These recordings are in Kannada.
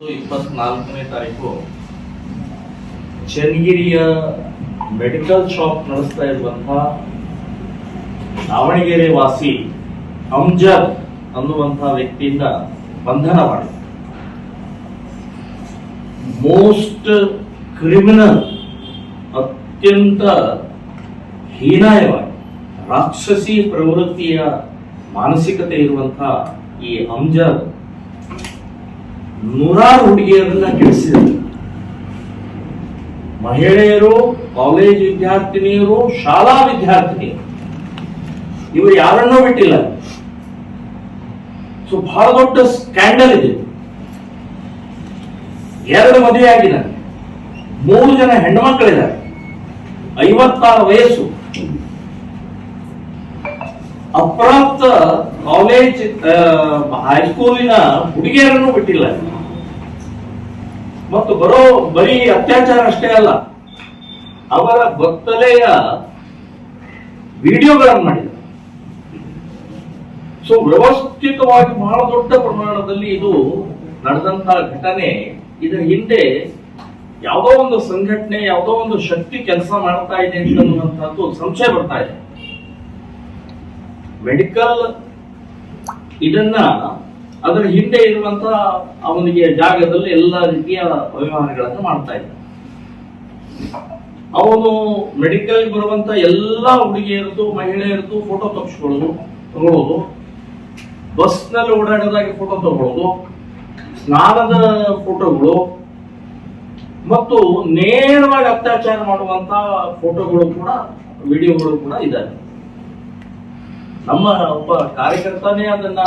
ಇಪ್ಪತ್ನಾಲ್ಕನೇ ತಾರೀಕು ಚನ್ನಗಿರಿಯ ಮೆಡಿಕಲ್ ಶಾಪ್ ನಡೆಸ್ತಾ ಇರುವಂತಹ ದಾವಣಗೆರೆ ವಾಸಿ ಅಮ್ಜದ್ ಅನ್ನುವಂತಹ ವ್ಯಕ್ತಿಯಿಂದ ಬಂಧನ ಮಾಡಿ ಮೋಸ್ಟ್ ಕ್ರಿಮಿನಲ್, ಅತ್ಯಂತ ಹೀನಾಯವಾಗಿ, ರಾಕ್ಷಸಿ ಪ್ರವೃತ್ತಿಯ ಮಾನಸಿಕತೆ ಇರುವಂತಹ ಈ ಅಮ್ಜದ್ ನೂರಾರು ಹುಡುಗಿಯರನ್ನ ಕೆಡಿಸಿದ್ದಾರೆ ಮಹಿಳೆಯರು, ಕಾಲೇಜ್ ವಿದ್ಯಾರ್ಥಿನಿಯರು, ಶಾಲಾ ವಿದ್ಯಾರ್ಥಿನಿಯರು. ಇವರು ಯಾರನ್ನೂ ಬಿಟ್ಟಿಲ್ಲ. ಸೊ ಬಹಳ ದೊಡ್ಡ ಸ್ಕ್ಯಾಂಡಲ್ ಇದೆ. ಎರಡು ಮದುವೆ ಆಗಿದೆ ಮೂರು ಜನ ಹೆಣ್ಣು ಮಕ್ಕಳಿದ್ದಾರೆ ಐವತ್ತಾರು ವಯಸ್ಸು. ಅಪ್ರಾಪ್ತ ಕಾಲೇಜ್ ಹೈಸ್ಕೂಲಿನ ಹುಡುಗಿಯರನ್ನು ಬಿಟ್ಟಿಲ್ಲ. ಮತ್ತು ಬರೋ ಬರೀ ಅತ್ಯಾಚಾರ ಅಷ್ಟೇ ಅಲ್ಲ, ಅವರ ಬತ್ತಲೆಯ ವಿಡಿಯೋಗಳನ್ನು ಮಾಡಿದ್ದಾರೆ. ಸೊ ವ್ಯವಸ್ಥಿತವಾಗಿ ಬಹಳ ದೊಡ್ಡ ಪ್ರಮಾಣದಲ್ಲಿ ಇದು ನಡೆದಂತಹ ಘಟನೆ. ಇದರ ಹಿಂದೆ ಯಾವುದೋ ಒಂದು ಸಂಘಟನೆ, ಯಾವುದೋ ಒಂದು ಶಕ್ತಿ ಕೆಲಸ ಮಾಡ್ತಾ ಇದೆ ಅನ್ನುವಂಥದ್ದು ಸಂಶಯ ಬರ್ತಾ ಇದೆ. ಮೆಡಿಕಲ್ ಇದನ್ನ ಅದರ ಹಿಂದೆ ಇರುವಂತಹ ಅವನಿಗೆ ಜಾಗದಲ್ಲಿ ಎಲ್ಲ ರೀತಿಯ ವ್ಯವಹಾರಗಳನ್ನು ಮಾಡ್ತಾ ಇದ್ದ. ಅವನು ಮೆಡಿಕಲ್ ಬರುವಂತ ಎಲ್ಲ ಹುಡುಗಿಯರದು ಮಹಿಳೆಯರದು ಫೋಟೋ ತಪ್ಪಿಸ್ಕೊಳ್ಳೋದು ತಗೊಳ್ಳೋದು. ಬಸ್ನಲ್ಲಿ ಓಡಾಡೋದಾಗಿ ಫೋಟೋ ತಗೊಳ್ಳೋದು, ಸ್ನಾನದ ಫೋಟೋಗಳು ಮತ್ತು ನೇರವಾಗಿ ಅತ್ಯಾಚಾರ ಮಾಡುವಂತ ಫೋಟೋಗಳು ಕೂಡ ವಿಡಿಯೋಗಳು ಕೂಡ ಇದ್ದಾವೆ ನಮ್ಮ ಒಬ್ಬ ಕಾರ್ಯಕರ್ತನೇ ಅದನ್ನ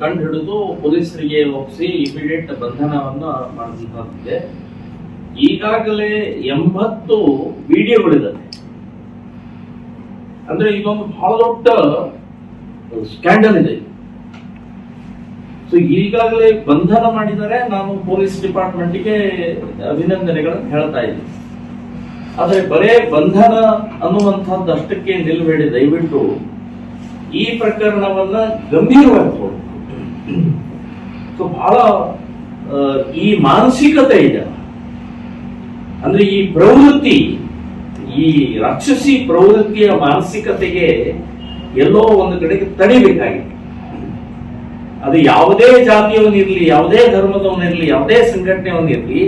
ಕಂಡು ಹಿಡಿದು ಪೊಲೀಸರಿಗೆ ಒಪ್ಪಿಸಿ ಇಮಿಡಿಯೇಟ್ ಬಂಧನವನ್ನು ಮಾಡಿದೆ ಈಗಾಗಲೇ ಎಂಬತ್ತು ವಿಡಿಯೋಗಳಿದ್ದಾವೆ. ಅಂದ್ರೆ ಇದೊಂದು ಬಹಳ ದೊಡ್ಡ ಸ್ಕ್ಯಾಂಡಲ್ ಇದೆ. ಸೊ ಈಗಾಗಲೇ ಬಂಧನ ಮಾಡಿದರೆ ನಾನು ಪೊಲೀಸ್ ಡಿಪಾರ್ಟ್ಮೆಂಟ್ಗೆ ಅಭಿನಂದನೆಗಳನ್ನು ಹೇಳ್ತಾ ಇದ್ದೀನಿ. ಆದರೆ ಬರೇ ಬಂಧನ ಅನ್ನುವಂಥದ್ದು ಅಷ್ಟಕ್ಕೆ ನಿಲ್ಬೇಡಿ. ದಯವಿಟ್ಟು ಈ ಪ್ರಕರಣವನ್ನ ಗಂಭೀರವಾಗಿ ಸೊ, ಬಹಳ ಈ ಮಾನಸಿಕತೆ ಇದೆ. ಅಂದ್ರೆ ಈ ಪ್ರವೃತ್ತಿ, ಈ ರಾಕ್ಷಸಿ ಪ್ರವೃತ್ತಿಯ ಮಾನಸಿಕತೆಗೆ ಎಲ್ಲೋ ಒಂದು ಕಡೆಗೆ ತಡಿಬೇಕಾಗಿತ್ತು ಅದು ಯಾವುದೇ ಜಾತಿಯವನಿರಲಿ ಯಾವುದೇ ಧರ್ಮದವನಿರಲಿ ಯಾವುದೇ ಸಂಘಟನೆಯವನಿರಲಿ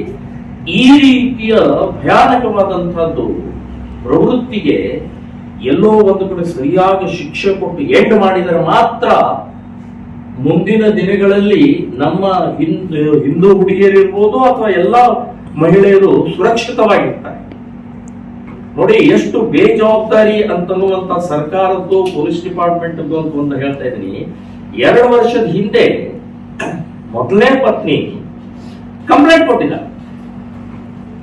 ಈ ರೀತಿಯ ಭಯಾನಕವಾದಂತಹದ್ದು ಪ್ರವೃತ್ತಿಗೆ ಎಲ್ಲೋ ಒಂದು ಕಡೆ ಸರಿಯಾಗಿ ಶಿಕ್ಷೆ ಕೊಟ್ಟು ಎಂಡ್ ಮಾಡಿದರೆ ಮಾತ್ರ ಮುಂದಿನ ದಿನಗಳಲ್ಲಿ ನಮ್ಮ ಹಿಂದೂ ಹುಡುಗಿಯರಿರ್ಬೋದು ಅಥವಾ ಎಲ್ಲ ಮಹಿಳೆಯರು ಸುರಕ್ಷಿತವಾಗಿರ್ತಾರೆ. ನೋಡಿ, ಎಷ್ಟು ಬೇಜವಾಬ್ದಾರಿ ಅಂತನ್ನುವಂತ ಸರ್ಕಾರದ್ದು, ಪೊಲೀಸ್ ಡಿಪಾರ್ಟ್ಮೆಂಟ್ ಅಂತ ಒಂದು ಹೇಳ್ತಾ ಇದ್ದೀನಿ. ಎರಡು ವರ್ಷದ ಹಿಂದೆ ಮೊದಲನೇ ಪತ್ನಿ ಕಂಪ್ಲೇಂಟ್ ಕೊಟ್ಟಿದ್ದಾರೆ.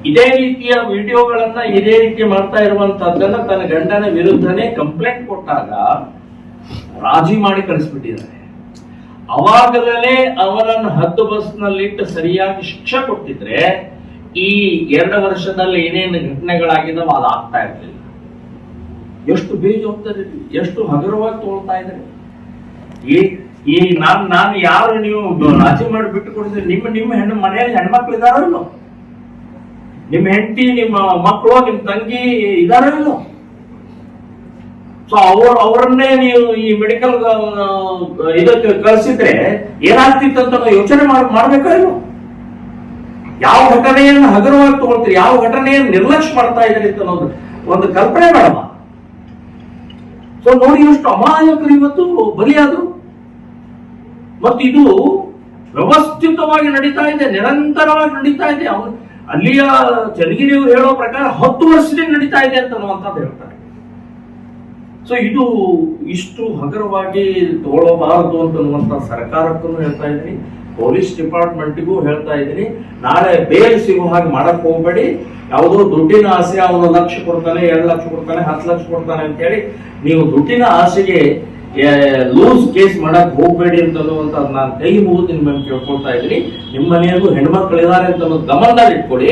ಇದೇ ರೀತಿಯ ವಿಡಿಯೋಗಳನ್ನ ಇದೇ ರೀತಿ ಮಾಡ್ತಾ ಇರುವಂತಹದ್ದನ್ನ ತನ್ನ ಗಂಡನ ವಿರುದ್ಧನೇ ಕಂಪ್ಲೇಂಟ್ ಕೊಟ್ಟಾಗ ರಾಜಿ ಮಾಡಿ ಕಳಿಸ್ಬಿಟ್ಟಿದ್ದಾರೆ. ಅವಾಗಲೇ ಅವರನ್ನು ಹದ್ದು ಬಸ್ನಲ್ಲಿಟ್ಟು ಸರಿಯಾಗಿ ಶಿಕ್ಷೆ ಕೊಟ್ಟಿದ್ರೆ ಈ ಎರಡು ವರ್ಷದಲ್ಲಿ ಏನೇನು ಘಟನೆಗಳಾಗಿದಾವ ಅದು ಆಗ್ತಾ ಇರ್ಲಿಲ್ಲ. ಎಷ್ಟು ಬೇಜವಾಬ್ದಾರಿ ಎಷ್ಟು ಹಗುರವಾಗಿ ತೋಳ್ತಾ ಇದ್ದಾರೆ. ಈ ಈ ನಾನ್, ನಾನು ಯಾರು ನೀವು ರಾಜಿ ಮಾಡಿ ಬಿಟ್ಟು ನಿಮ್ಮ ನಿಮ್ಮ ಹೆಣ್ಣು ಮನೆಯಲ್ಲಿ ಹೆಣ್ಮಕ್ಳು ಇದಾರೋ ನಿಮ್ಮ ಹೆಂಡತಿ, ನಿಮ್ಮ ಮಕ್ಕಳು ನಿಮ್ಮ ತಂಗಿ ಇದಾರೋ ಇಲ್ಲೋ ಸೊ ಅವ್ರ ಅವರನ್ನೇ ನೀವು ಈ ಮೆಡಿಕಲ್ ಇದಕ್ಕೆ ಕಳಿಸಿದ್ರೆ ಏನಾಗ್ತಿತ್ತು ಅಂತ ಯೋಚನೆ ಮಾಡ್ ಮಾಡ್ಬೇಕಾ ಯಾವ ಘಟನೆಯನ್ನು ಹಗುರವಾಗಿ ತಗೊಳ್ತೀರಿ? ಯಾವ ಘಟನೆಯನ್ನು ನಿರ್ಲಕ್ಷ್ಯ ಮಾಡ್ತಾ ಇದ್ರಿ ಅಂತ ಅನ್ನೋದು ಒಂದು ಕಲ್ಪನೆ ಮಾಡಮ್ಮ ಸೊ ನೋಡಿ ಎಷ್ಟು ಅಮಾಯಕರು ಇವತ್ತು ಬಲಿಯಾದ್ರು. ಮತ್ತಿದು ವ್ಯವಸ್ಥಿತವಾಗಿ ನಡೀತಾ ಇದೆ, ನಿರಂತರವಾಗಿ ನಡೀತಾ ಇದೆ. ಅವನು ಅಲ್ಲಿಯ ಚನ್ನಗಿರಿಯವರು ಹೇಳೋ ಪ್ರಕಾರ ಹತ್ತು ವರ್ಷದಿಂದ ನಡೀತಾ ಇದೆ ಅಂತ ಅನ್ನುವಂಥದ್ದು ಹೇಳ್ತಾರೆ. ಸೊ ಇದು ಇಷ್ಟು ಹಗರವಾಗಿ ಅಂತ ಅನ್ನುವಂತ ಸರ್ಕಾರಕ್ಕೂ ಹೇಳ್ತಾ ಇದ್ದೀನಿ. ಪೊಲೀಸ್ ಡಿಪಾರ್ಟ್ಮೆಂಟ್ಗೂ ಹೇಳ್ತಾ ಇದ್ದೀನಿ. ನಾಳೆ ಬೇಲ್ ಸಿಗೋ ಹಾಗೆ ಮಾಡಕ್ ಹೋಗ್ಬೇಡಿ. ಯಾವುದೋ ದುಡ್ಡಿನ ಆಸೆ, ಅವನು ಲಕ್ಷ ಕೊಡ್ತಾನೆ, ಎರಡು ಲಕ್ಷ ಕೊಡ್ತಾನೆ, ಹತ್ತು ಲಕ್ಷ ಕೊಡ್ತಾನೆ ಅಂತ ಹೇಳಿ ನೀವು ದುಡ್ಡಿನ ಆಸೆಗೆ ಲೂಸ್ ಕೇಸ್ ಮಾಡಕ್ ಹೋಗ್ಬೇಡಿ ಅಂತ ನಾನು ಕೈ ಮುಗಿದು ನಿಮ್ಮನ್ನು ಕೇಳ್ಕೊಳ್ತಾ ಇದ್ದೀನಿ. ನಿಮ್ಮ ಮನೆಯಲ್ಲೂ ಹೆಣ್ಮಕ್ಳಿದ್ದಾರೆ ಅಂತ ಗಮನದಲ್ಲಿ ಇಟ್ಕೊಳ್ಳಿ.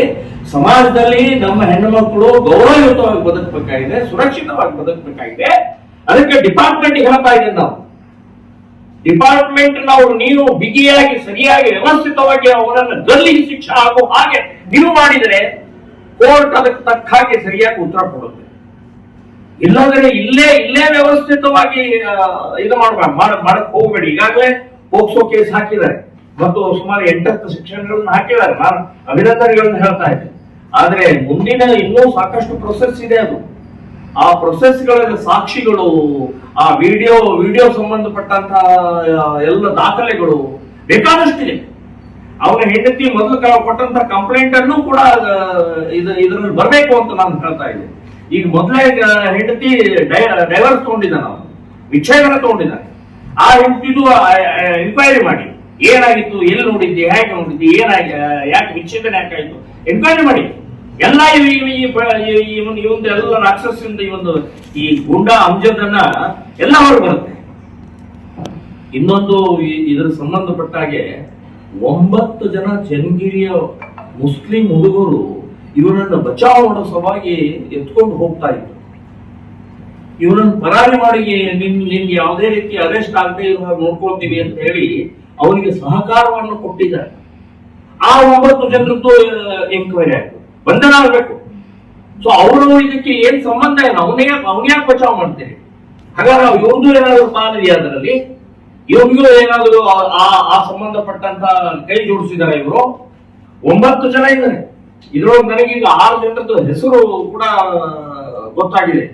ಸಮಾಜದಲ್ಲಿ ನಮ್ಮ ಹೆಣ್ಮಕ್ಳು ಗೌರವಯುತವಾಗಿ ಬದುಕಬೇಕಾಗಿದೆ, ಸುರಕ್ಷಿತವಾಗಿ ಬದುಕಬೇಕಾಗಿದೆ. ಅದಕ್ಕೆ ಡಿಪಾರ್ಟ್ಮೆಂಟ್ ಹೇಳ್ತಾ ಇದ್ದೀನಿ ನಾವು. ಡಿಪಾರ್ಟ್ಮೆಂಟ್ ನವರು ನೀವು ಬಿಗಿಯಾಗಿ, ಸರಿಯಾಗಿ, ವ್ಯವಸ್ಥಿತವಾಗಿ ಅವರನ್ನು ಗಲ್ಲಿಗೆ ಶಿಕ್ಷೆ ಆಗೋ ಹಾಗೆ ನೀವು ಮಾಡಿದರೆ ಕೋರ್ಟ್ ಅದಕ್ಕೆ ತಕ್ಕ ಹಾಗೆ ಸರಿಯಾಗಿ ಉತ್ತರ ಕೊಡುತ್ತೆ. ಇಲ್ಲಾಂದ್ರೆ ಇಲ್ಲೇ ಇಲ್ಲೇ ವ್ಯವಸ್ಥಿತವಾಗಿ ಇದು ಮಾಡ್ಬಾರ್ದು ಮಾಡ ಮಾಡಕ್ ಹೋಗ್ಬೇಡಿ. ಈಗಾಗಲೇ ಪೋಕ್ಸೋ ಕೇಸ್ ಹಾಕಿದ್ದಾರೆ. ಮತ್ತು ಸುಮಾರು ಎಂಟತ್ತು ಶಿಕ್ಷಣಗಳನ್ನ ಹಾಕಿದ್ದಾರೆ. ನಾನು ಅಭಿನಂದನೆಗಳನ್ನು ಹೇಳ್ತಾ ಇದ್ದೆ ಆದ್ರೆ ಮುಂದಿನ ಇನ್ನೂ ಸಾಕಷ್ಟು ಪ್ರೊಸೆಸ್ ಇದೆ ಅದು. ಆ ಪ್ರೊಸೆಸ್ಗಳಲ್ಲಿ ಸಾಕ್ಷಿಗಳು ಆ ವಿಡಿಯೋ ವಿಡಿಯೋ ಸಂಬಂಧಪಟ್ಟಂತಹ ಆ, ಎಲ್ಲ ದಾಖಲೆಗಳು ಬೇಕಾದಷ್ಟಿದೆ. ಅವನ ಹೆಂಡತಿ ಮೊದಲು ಕೊಟ್ಟಂತ ಕಂಪ್ಲೇಂಟ್ ಅನ್ನು ಕೂಡ ಇದರಲ್ಲಿ ಬರಬೇಕು ಅಂತ ನಾನು ಹೇಳ್ತಾ ಇದ್ದೆ ಈಗ ಮೊದಲೇ ಹೆಂಡತಿ ಡೈವರ್ಸ್ ತಗೊಂಡಿದ್ದಾನೆ ಅವನು. ವಿಚ್ಛೇದನ ತಗೊಂಡಿದ್ದಾನೆ. ಆ ಹೆಂಡತಿದು ಎನ್ಕ್ವೈರಿ ಮಾಡಿ. ಏನಾಗಿತ್ತು, ಎಲ್ಲಿ ನೋಡಿದ್ದಿ, ಹೇಗೆ ನೋಡಿದ್ದಿ, ಏನಾಗಿ ಯಾಕೆ ವಿಚ್ಛೇದನ ಯಾಕಾಯ್ತು ಎನ್ಕ್ವೈರಿ ಮಾಡಿ. ಎಲ್ಲ ಇವನ್ ಇವಂದು ಎಲ್ಲ ರಾಕ್ಷಸರಿಂದ ಈ ಒಂದು, ಈ ಗುಂಡಾ ಅಂಜದನ್ನ ಎಲ್ಲ ಹೊರಗೆ ಬರುತ್ತೆ. ಇನ್ನೊಂದು ಇದರ ಸಂಬಂಧಪಟ್ಟ ಹಾಗೆ ಒಂಬತ್ತು ಜನ ಚನ್ನಗಿರಿಯ ಮುಸ್ಲಿಂ ಹುಡುಗರು ಇವನನ್ನು ಬಚಾವ್ ಮಾಡೋ ಸಲುವಾಗಿ ಎತ್ಕೊಂಡು ಹೋಗ್ತಾ ಇದ್ರು. ಇವನನ್ನು ಪರಾರಿ ಮಾಡಿ ನಿನ್, ನಿನ್ಗೆ ಯಾವುದೇ ರೀತಿ ಅರೆಸ್ಟ್ ಆಗದೆ ನೋಡ್ಕೊಳ್ತೀವಿ ಅಂತ ಹೇಳಿ ಅವನಿಗೆ ಸಹಕಾರವನ್ನು ಕೊಟ್ಟಿದ್ದಾರೆ. ಆ ಒಂಬತ್ತು ಜನರದ್ದು ಎಂಕ್ವೈರಿ ಆಯ್ತು. ಬಂಧನ ಆಗ್ಬೇಕು. ಸೊ ಅವರು ಇದಕ್ಕೆ ಏನ್ ಸಂಬಂಧ ಇಲ್ಲ. ಅವನೇ ಅವನೇ ಬಚಾವ್ ಮಾಡ್ತೇನೆ ಹಾಗಾದ್ರೆ ಇವ್ರದ್ದು ಏನಾದ್ರು ಪಾಲಿದೆಯಾ ಅದರಲ್ಲಿ? ಇವ್ರಿಗೂ ಏನಾದರೂ ಆ ಸಂಬಂಧಪಟ್ಟಂತ ಕೈ ಜೋಡಿಸಿದಾರೆ ಇವರು? ಒಂಬತ್ತು ಜನ ಇದ್ದಾರೆ. ಇದ್ರೊಳಗೆ ಈಗ ಆರು ಜನರದ್ದು ಹೆಸರು ಕೂಡ ಗೊತ್ತಾಗಿದೆ.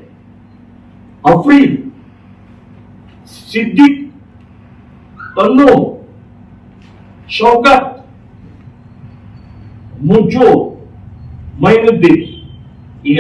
ಅಫ್ರೀನ್ ಸಿದ್ದಿಕ್ ತನ್ನು ಶೌಕತ್ ಮುಜ್ಜು ಮೈನುದ್ದೀನ್. ಈಗ